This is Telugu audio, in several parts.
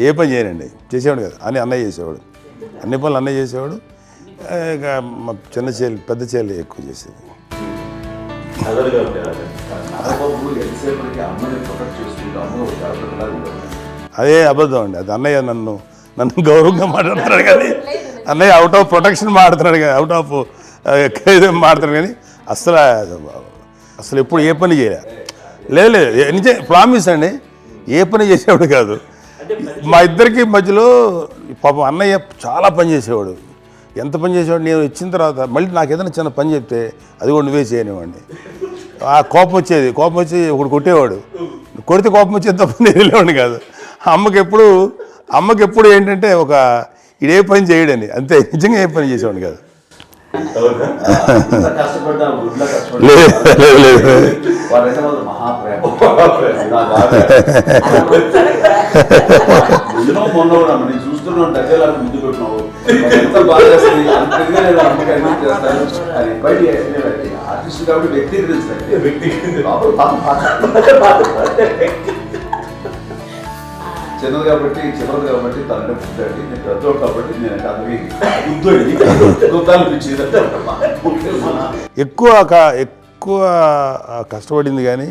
ఏ పని చేయనండి. చేసేవాడు కదా. అని అన్నయ్య చేసేవాడు. అన్ని పనులు అన్నయ్య చేసేవాడు. ఇక మా చిన్న చెల్లి పెద్ద చెల్లి ఎక్కువ చేసేది. అదే అబద్ధం అండి. అది అన్నయ్య నన్ను నన్ను గౌరవంగా మాట్లాడుతున్నాడు కానీ అన్నయ్య అవుట్ ఆఫ్ ప్రొటెక్షన్ మాట్లాడుతున్నాడు కానీ అవుట్ ఆఫ్ ఇదే మాట్లాడుతున్నాడు కానీ అసలు అసలు ఎప్పుడు ఏ పని చేయలే. లేదు లేదు నిజం ప్రామిస్ అండి. ఏ పని చేసేవాడు కాదు. మా ఇద్దరికి మధ్యలో పాపం అన్నయ్య చాలా పని చేసేవాడు. ఎంత పని చేసేవాడు నేను ఇచ్చిన తర్వాత మళ్ళీ నాకు ఏదైనా చిన్న పని చెప్తే అది కూడా నువ్వే చేయనివ్వండి. ఆ కోపం వచ్చేది కోపం వచ్చి ఒకడు కొట్టేవాడు. కొడితే కోపం వచ్చేది తప్ప నేను వెళ్ళేవాడిని కాదు. అమ్మకి ఎప్పుడు అమ్మకి ఎప్పుడు ఏంటంటే ఒక ఇదే పని చేయడని అంతే నిజంగా ఏ పని చేసేవాడిని కాదు. లేదు, లేదు, మొన్న కూడా నేను చూస్తున్నాను దగ్గర ముందు పెట్టినావు. ఎంత బాగా అది బయట ఆర్టిస్ట్ కాబట్టి వ్యక్తి చిన్నది కాబట్టి చిన్నది కాబట్టి తననే పుట్టాడు నేను పెద్దోడు కాబట్టి నేను గుద్దోడి గుద్దాలనిపించింది ఎక్కువ ఎక్కువ కష్టపడింది కానీ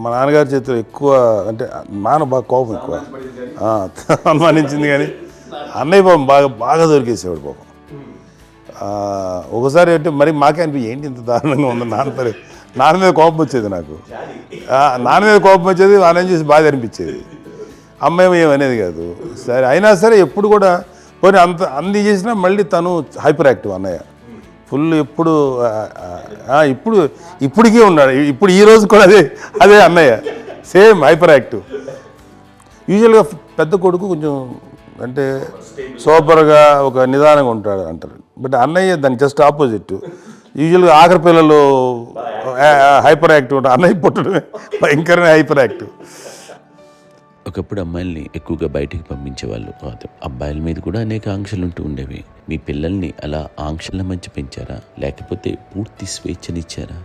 మా నాన్నగారి చేతిలో ఎక్కువ అంటే నాన్న బాగా కోపం ఎక్కువ. అనుమానించింది కానీ అన్నయ్య పాపం బాగా బాగా దొరికేసేవాడు పాపం. ఒకసారి అంటే మరి మాకే అనిపి ఏంటి ఇంత దారుణంగా ఉంది నాన్న పరి నాన్న మీద కోపం వచ్చేది నాకు. నాన్న మీద కోపం వచ్చేది వాళ్ళని చూసి బాధ అనిపించేది. అమ్మాయి ఏమనేది కాదు. సరే అయినా సరే ఎప్పుడు కూడా పోనీ అంత అన్ని చేసినా మళ్ళీ తను హైపర్ యాక్టివ్ అన్నయ్య. ఫుల్ ఎప్పుడు ఇప్పుడు ఇప్పటికీ ఉన్నాడు. ఇప్పుడు ఈ రోజు కూడా అదే అదే అన్నయ్య. సేమ్ హైపర్ యాక్టివ్ యూజువల్గా పెద్ద కొడుకు కొంచెం అంటే సూపర్గా ఒక నిదానంగా ఉంటాడు అంటారు. బట్ అన్నయ్య దానికి జస్ట్ ఆపోజిట్. యూజువల్గా ఆఖరి పిల్లలు హైపర్ యాక్టివ్ ఉంటారు. అన్నయ్య పుట్టడమే భయంకరమైన హైపర్ యాక్టివ్ ఒకప్పుడు అమ్మాయిల్ని ఎక్కువగా బయటికి పంపించేవాళ్ళు. కాదు అబ్బాయిల మీద కూడా అనేక ఆంక్షలు ఉంటూ ఉండేవి. మీ పిల్లల్ని అలా ఆంక్షల మధ్య పెంచారా? లేకపోతే పూర్తి స్వేచ్ఛనిచ్చారా?